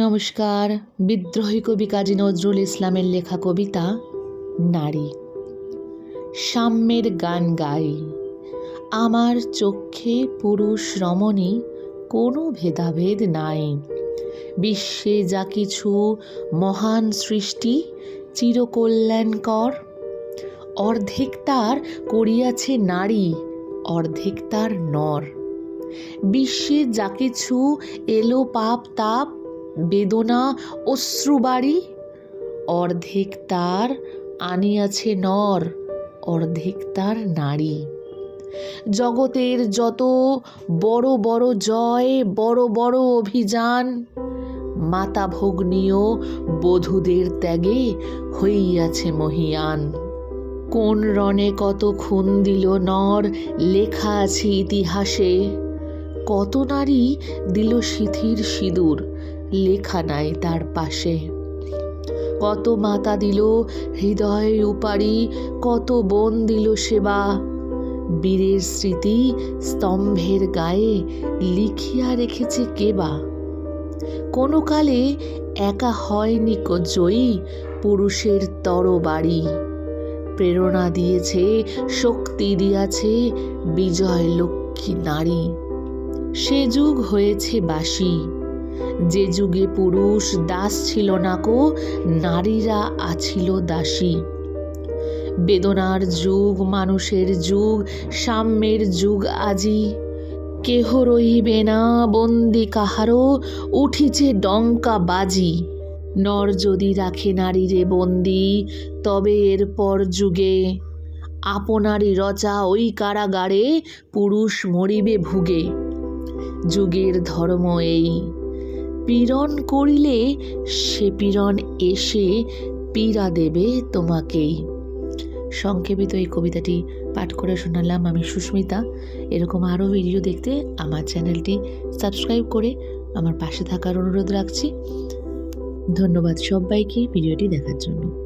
নমস্কার। বিদ্রোহী কবি কাজী নজরুল ইসলামের লেখা কবিতা, নারী। সাম্যের গান গাই। আমার চক্ষে পুরুষ রমণী, কোনো ভেদাভেদ নাই। বিশ্বে যা কিছু মহান সৃষ্টি, চিরকল্যাণকর। অর্ধেক তার করিয়াছে নারী, অর্ধেক তার নর। বিশ্বে যা কিছু এলো পাপ তাপ বেদনা অশ্রুবাড়ি অর্ধেক তার আনিয়াছে নর, অর্ধেক তার নারী। জগতের যত বড় বড় জয়, বড় বড় অভিযান, মাতা ভগ্নীয় বধূদের ত্যাগে হইয়াছে মহিয়ান। কোন রণে কত খুন দিল নর, লেখা আছে ইতিহাসে। কত নারী দিল সিথির সিঁদুর লেখা নাই তার পাশে। কত মাতা দিল হৃদয় উপারি, কত বোন দিল সেবা। বীরের স্মৃতি স্তম্ভের গায়ে লিখিয়া রেখেছে কেবা কোনো কালে একা হয়নি জয়ী পুরুষের তরবারি। প্রেরণা দিয়েছে, শক্তি দিয়াছে বিজয় লক্ষ্মী নারী। সে যুগ হয়েছে বাসি যে যুগে পুরুষ দাস ছিল না কো, নারীরা আছিল দাসী। বেদনার যুগ, মানুষের যুগ, সাম্যের যুগ আজি। কেহ রহিবে না বন্দি কাহারও উঠিছে ডঙ্কা বাজি। নর যদি রাখে নারীরে বন্দি, তবে এরপর যুগে আপনারই রচা ওই কারাগারে পুরুষ মরিবে ভুগে। যুগের ধর্ম এই। পীড়ন করিলে সে পীড়ন এসে পীড়া দেবে তোমাকেই সংক্ষেপিত এই কবিতাটি পাঠ করে শোনালাম আমি সুস্মিতা। এরকম আরও ভিডিও দেখতে আমার চ্যানেলটি সাবস্ক্রাইব করে আমার পাশে থাকার অনুরোধ রাখছি। ধন্যবাদ সবাইকে ভিডিওটি দেখার জন্য।